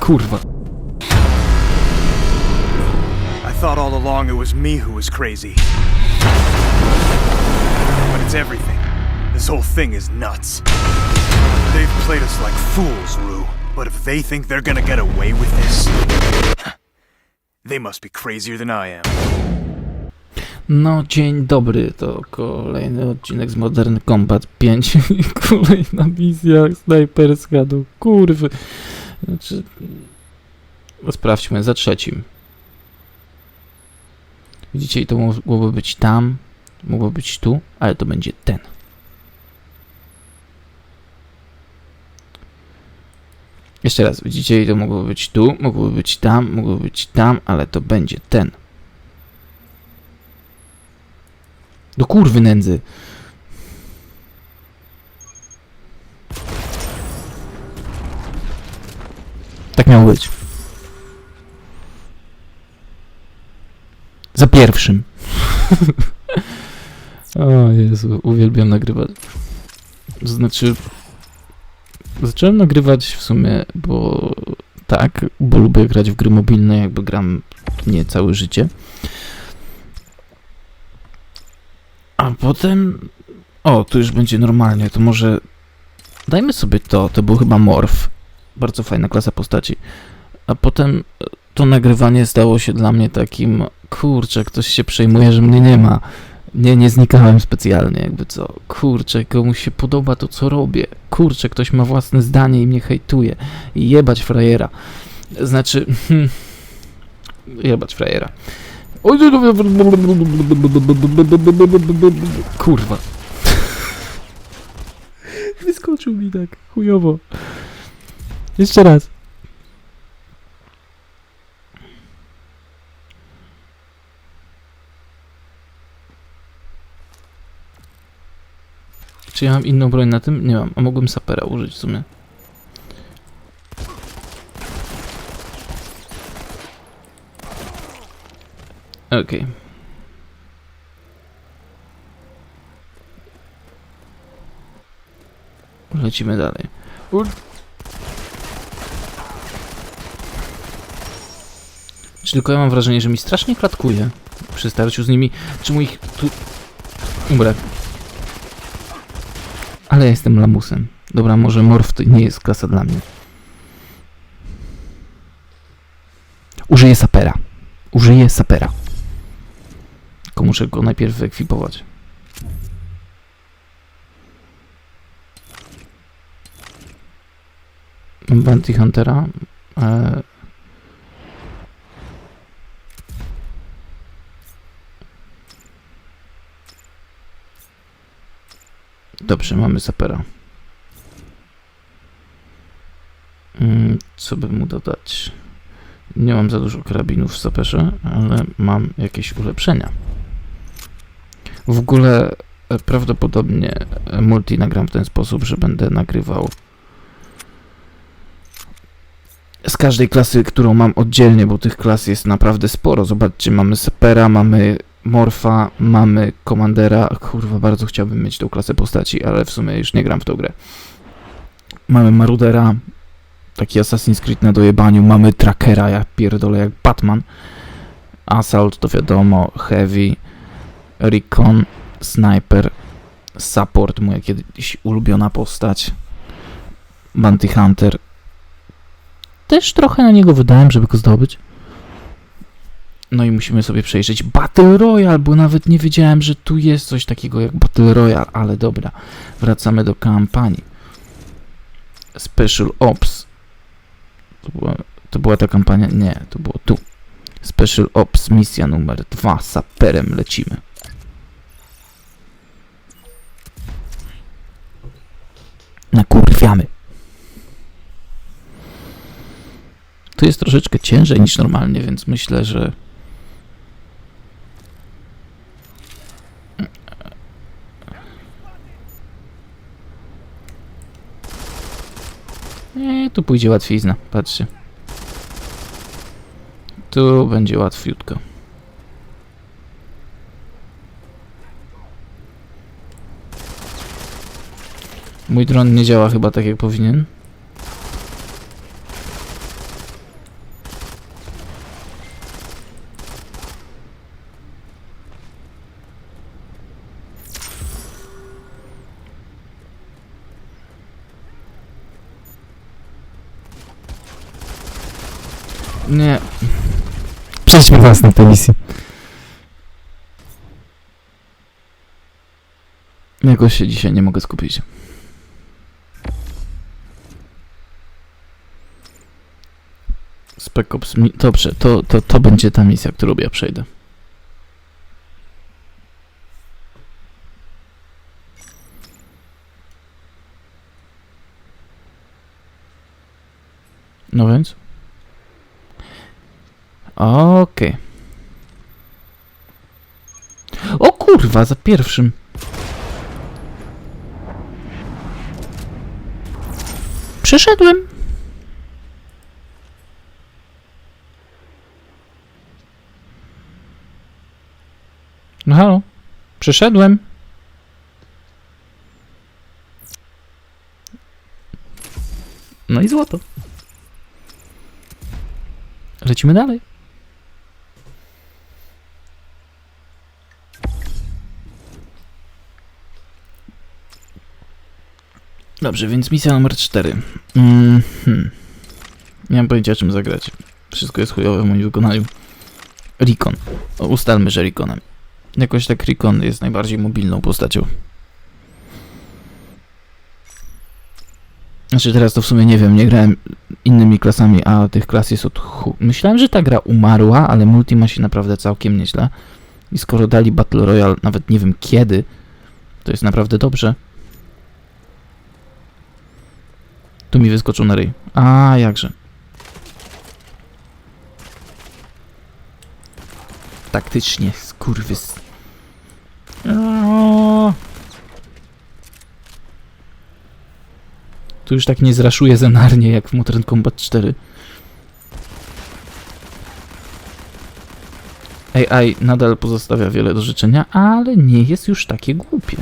Kurwa. I thought all along it was me who was crazy. But it's everything. This whole thing is nuts. They've played us like fools, Rue. But if they think they're gonna get away with this, they must be crazier than I am. No, dzień dobry, to kolejny odcinek z Modern Combat 5 i kolejna misja snajperska do kurwy. Znaczy, no sprawdźmy, za trzecim. Widzicie, i to mogłoby być tam, mogło być tu, ale to będzie ten. Jeszcze raz, widzicie, i to mogło być tu, mogło być tam, mogło być tam, ale to będzie ten. Do kurwy nędzy. Tak miało być. Za pierwszym. o Jezu, uwielbiam nagrywać. Znaczy, zacząłem nagrywać w sumie, bo tak, bo lubię grać w gry mobilne, jakby gram nie całe życie. A potem. O, tu już będzie normalnie. To może. Dajmy sobie to. To był chyba Morph. Bardzo fajna klasa postaci. A potem to nagrywanie stało się dla mnie takim. Kurczę, ktoś się przejmuje, że mnie nie ma. Nie, nie znikałem specjalnie, jakby co. Kurczę, komuś się podoba to, co robię. Kurczę, ktoś ma własne zdanie i mnie hejtuje. Jebać frajera. Znaczy. jebać frajera. Kurwa. Wyskoczył mi tak, chujowo. Jeszcze raz. Czy ja mam inną broń na tym? Nie mam, a mogłem sapera użyć w sumie. Okej. Lecimy dalej. Ur- Czy tylko ja mam wrażenie, że mi strasznie klatkuje przy starciu z nimi? Czemu ich tu... Umrę. Ale ja jestem lamusem. Dobra, może morf to nie jest klasa dla mnie. Użyję sapera. Użyję sapera. Tylko muszę go najpierw wyekwipować. Mam Bounty Huntera. E... Dobrze, mamy sapera. Mm, co by mu dodać? Nie mam za dużo karabinów w saperze, ale mam jakieś ulepszenia. W ogóle e, prawdopodobnie e, multi nagram w ten sposób, że będę nagrywał z każdej klasy, którą mam oddzielnie, bo tych klas jest naprawdę sporo. Zobaczcie, mamy sapera, mamy morfa, mamy komandera. Kurwa, bardzo chciałbym mieć tą klasę postaci, ale w sumie już nie gram w tą grę. Mamy marudera, taki Assassin's Creed na dojebaniu, mamy trackera, jak pierdolę, jak Batman. Assault to wiadomo, Heavy, Recon, Sniper, Support, moja kiedyś ulubiona postać, Bounty Hunter. Też trochę na niego wydałem, żeby go zdobyć. No i musimy sobie przejrzeć Battle Royale, bo nawet nie wiedziałem, że tu jest coś takiego jak Battle Royale, ale dobra, wracamy do kampanii. Special Ops. To była, to była ta kampania? Nie, to było tu. Special Ops, misja numer dwa. Saperem lecimy. Nakurwiamy. Tu jest troszeczkę ciężej niż normalnie, więc myślę, że Nie, tu pójdzie łatwizna, patrzcie. Tu będzie łatwiutko. Mój dron nie działa chyba tak jak powinien. Nie, Przejdźmy do następnej misji. jakoś się dzisiaj nie mogę skupić. Spec Ops, dobrze, to, to, to będzie ta misja, którą ja przejdę. No więc? Okej. O kurwa, za pierwszym. Przeszedłem. No halo. Przeszedłem. No i złoto. Lecimy dalej. Dobrze, więc misja numer 4. Mm, hmm. Nie mam pojęcia czym zagrać. Wszystko jest chujowe w moim wykonaniu. Recon. O, ustalmy, że Reconem. Jakoś tak Recon jest najbardziej mobilną postacią. Znaczy teraz to w sumie nie wiem, nie grałem innymi klasami, a tych klas jest od chu... Myślałem, że ta gra umarła, ale multi ma się naprawdę całkiem nieźle. I skoro dali Battle Royale, nawet nie wiem kiedy, to jest naprawdę dobrze. Tu mi wyskoczył na ryj. A, jakże. Taktycznie, skurwys. Tu już tak nie zraszuje zenarnie jak w Modern Combat 4. AI nadal pozostawia wiele do życzenia, ale nie jest już takie głupie.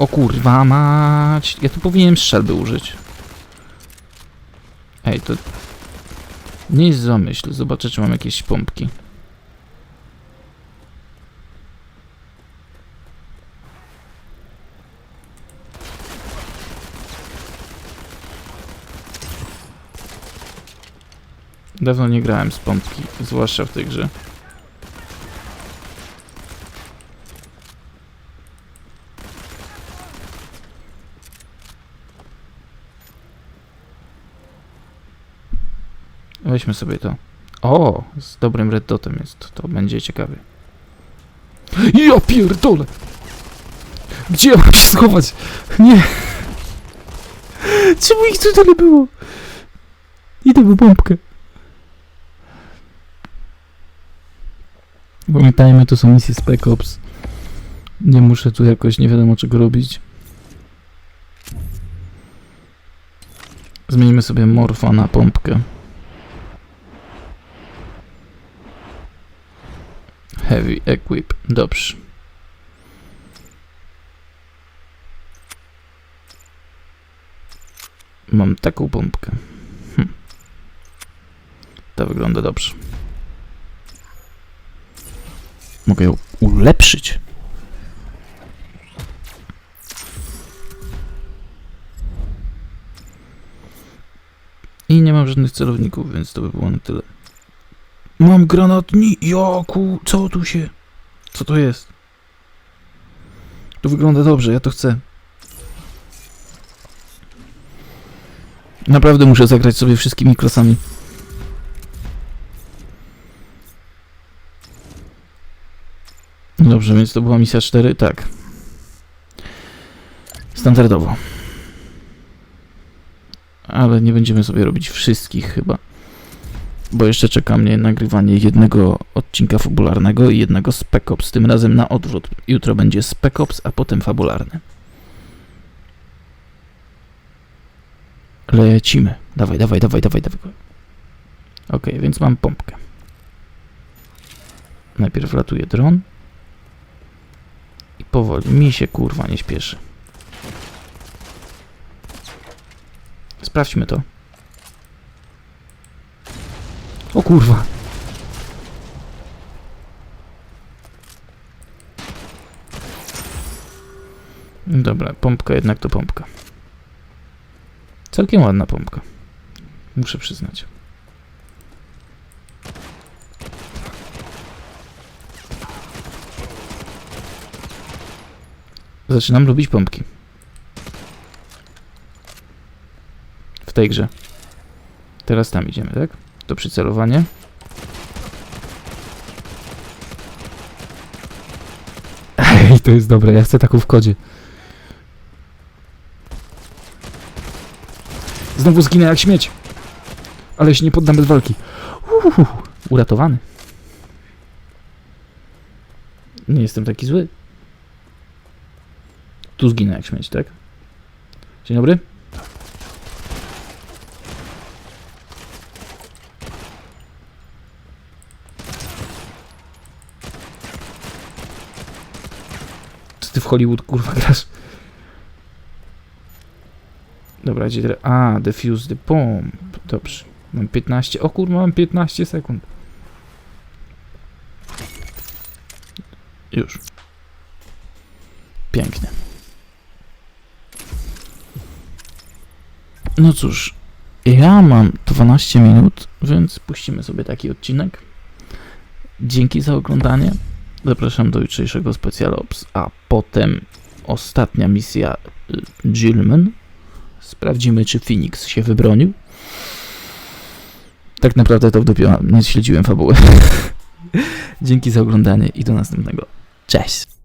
O kurwa mać. Ja tu powinienem strzelby użyć. Ej, to... Nie jest zamyśl. Zobaczę, czy mam jakieś pompki. Dawno nie grałem z pompki, zwłaszcza w tej grze. Weźmy sobie to. O, z dobrym red dotem jest. To będzie ciekawie. Ja pierdolę! Gdzie ja mam się schować? Nie! Czemu ich tu tyle było? Idę po bombkę. Pamiętajmy, to są misje Spec Ops. Nie muszę tu jakoś nie wiadomo czego robić. Zmienimy sobie morfa na pompkę. Heavy equip. Dobrze. Mam taką pompkę. Hm. To wygląda dobrze. Mogę ją ulepszyć. I nie mam żadnych celowników, więc to by było na tyle. Mam granatni... Joku, co tu się... Co to jest? To wygląda dobrze, ja to chcę. Naprawdę muszę zagrać sobie wszystkimi klasami. Dobrze, więc to była misja 4, tak. Standardowo. Ale nie będziemy sobie robić wszystkich chyba. Bo jeszcze czeka mnie nagrywanie jednego odcinka fabularnego i jednego Spec Ops, tym razem na odwrót. Jutro będzie Spec Ops, a potem fabularny. Lecimy. Dawaj, dawaj, dawaj, dawaj, dawaj. Okej, więc mam pompkę. Najpierw latuje dron. I powoli. Mi się kurwa nie śpieszy. Sprawdźmy to. O kurwa. Dobra, pompka jednak to pompka. Całkiem ładna pompka. Muszę przyznać. Zaczynam lubić pompki. W tej grze. Teraz tam idziemy, tak? To przycelowanie. Ej, to jest dobre, ja chcę taką w kodzie. Znowu zginę jak śmieć. Ale się nie poddam bez walki. Uhu, uratowany. Nie jestem taki zły. Tu zginę jak śmieć, tak? Dzień dobry. Ty w Hollywood kurwa grasz? Dobra, gdzie teraz? A, defuse the bomb. Dobrze. Mam 15. O kurwa, mam 15 sekund. Już. Pięknie. No cóż, ja mam 12 minut, więc puścimy sobie taki odcinek. Dzięki za oglądanie. Zapraszam do jutrzejszego Special Ops, a potem ostatnia misja y, Gilman. Sprawdzimy, czy Phoenix się wybronił. Tak naprawdę to w dupie śledziłem fabuły. Dzięki za oglądanie i do następnego. Cześć!